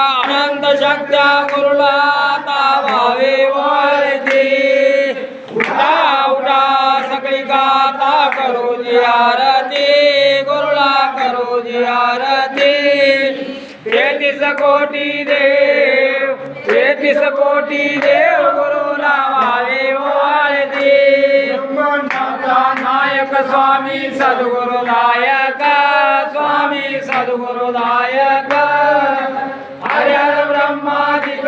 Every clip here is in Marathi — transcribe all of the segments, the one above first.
अनंत शक्त्या गुरुला भावे वळती उठा उठा सगळी गाता करू जी आरती. गुरुला करू जी आरती. तेहतीस कोटी देव तेहतीस कोटी देव गुरुला भावे वळती नायक स्वामी सद्गुरु नायक स्वामी सद्गुरु नायक हरे हर ब्रह्मादिक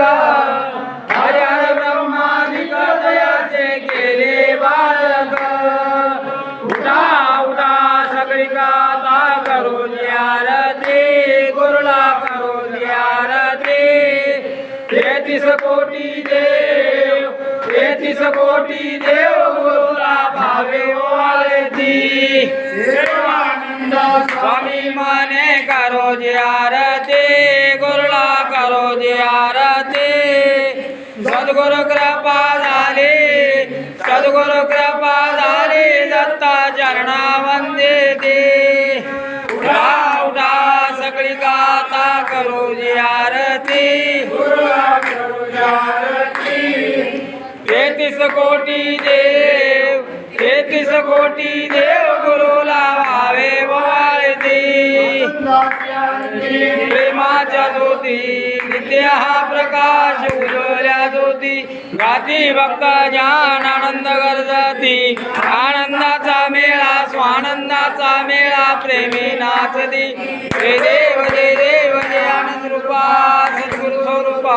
हरे हर ब्रह्मादिक दयाचे केले बाळक उठा उठा सगळी गाता करू आरती गुरुला करू आरती तेहतीस कोटी देव तेहतीस कोटी देव गुरुला भावे वाळती स्वामी मने करो जी आरती. सद्गुरु कृपा झाली. सद्गुरु कृपा झाली दत्ता चरणा वंदे दे उठा उठा सगळी गाता करू जी आरती. तेहतीस कोटी देव तेहतीस कोटी देव गुरुला भावे वाळती प्रेमाच्या नित्य हा प्रकाश उजवल्या ज्योती गाती भक्त ज्ञान आनंद गरजती. आनंदाचा मेळा स्वानंदाचा मेळा प्रेमी नाचती. जय देव जय देव जय आनंद रूपा सद्गुरु स्वरूपा.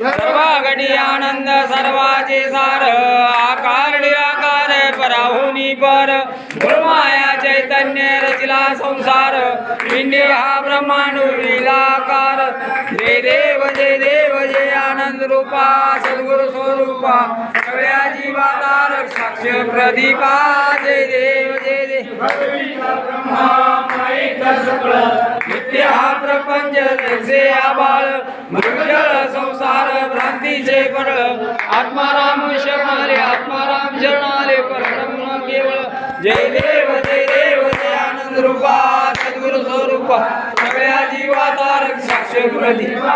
सर्व घडी आनंद सर्वाचे सार आकार निराकार पराहुनी पर गुरुमाया चैतन्य रचिला संसार पिंडे हा ब्रह्मांड लीलाकार। जय देव जय देव जय आनंद रूपा सद्गुरु स्वरूपा। सगळ्या जीवातार साक्ष प्रदीपा। जय देव जय देव। नित्य हा प्रपंच जैसे आबाळ मृगजळ संसार भ्रांतीचे पडळ आत्माराम शरणाले आत्माराम शरणाले परब्रह्म केवळ। जय देव रूप सगळ्या जीवाचा साक्ष प्रतिभा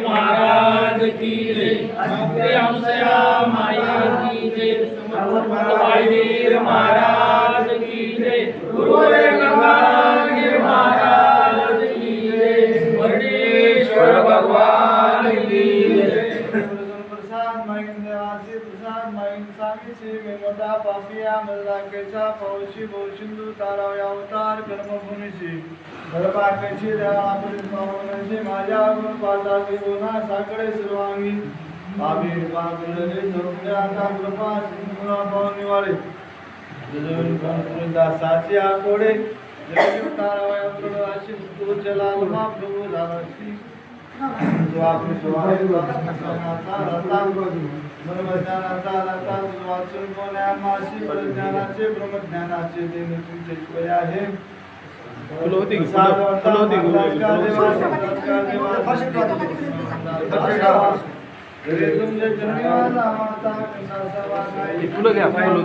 महाराज की जय. आमच्या माया की जय. प्रसाद माईन स्वामी श्री वेंकटा पापिया मल्लाकेचा पौशी बहुसिंधू ताराव अवतार कर्मभूमीची धर्माकेची देवापुरी पावनाची माझ्या गुण पाताची गुणा साकडे सर्वांगी। आमिर पागुलले झोपले आता कृपा सिंधुला पावन निवाळे जजून कंकुल दासाची आकोडे जय ताराव अवताराशी तू चला प्रभू लावाशी स्वामी स्वामी ज्ञानाचा रता ब्रह्मज्ञानाचा ब्रह्मज्ञानाचे देणे तुमचे सोय आहे माता फुलं घ्या, फुलं.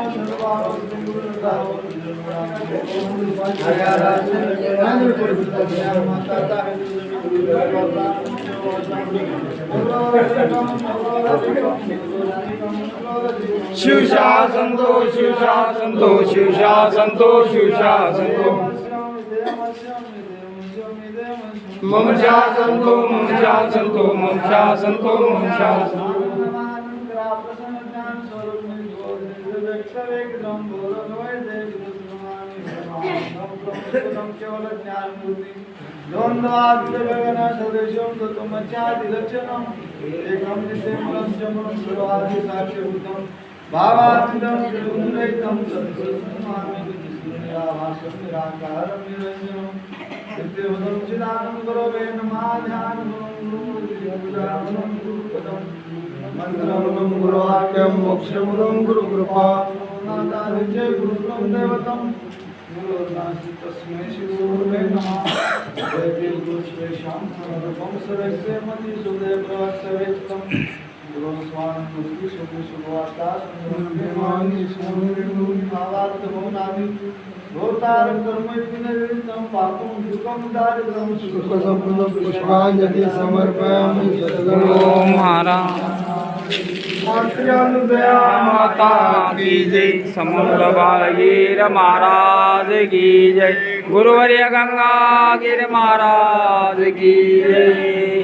शिवशा संतो शिवशा संतो शिवशा संतो शिवशा संतो. मम संतो मम संतो मम संतो मम संतो. కేవల జ్ఞానం ఉంది ద్వంద్వాదిగణ స్వదేశం తత్వమధ్యాదిలక్షణం ఏకం నిత్యమలం శమనం సర్వాది సాక్ష్యభూతం భావాతీతం నిరుంద్రైతం సద్గురుస్వామి నిరాభాసం నిరాకారం నిరంజనం నిత్యమలం చిదానందరో గురువాక్యం మోక్షములం గురు కృపా దేవతం तस्मै समरूपं सरस्य मतिसुदे प्रवत्सवेत्तं गुरुस्वामी मुक्ति सुख सुवार्ता सुनिर्माणि सुनिर्मुनि भावार्थ भवनादि भवतार कर्म पापं दुःखं पुष्पाञ्जलि समर्पयामि महाराज माता की जय समुद्र बालगीर महाराज की जय गुरुवर्य गंगागिर महाराज की जय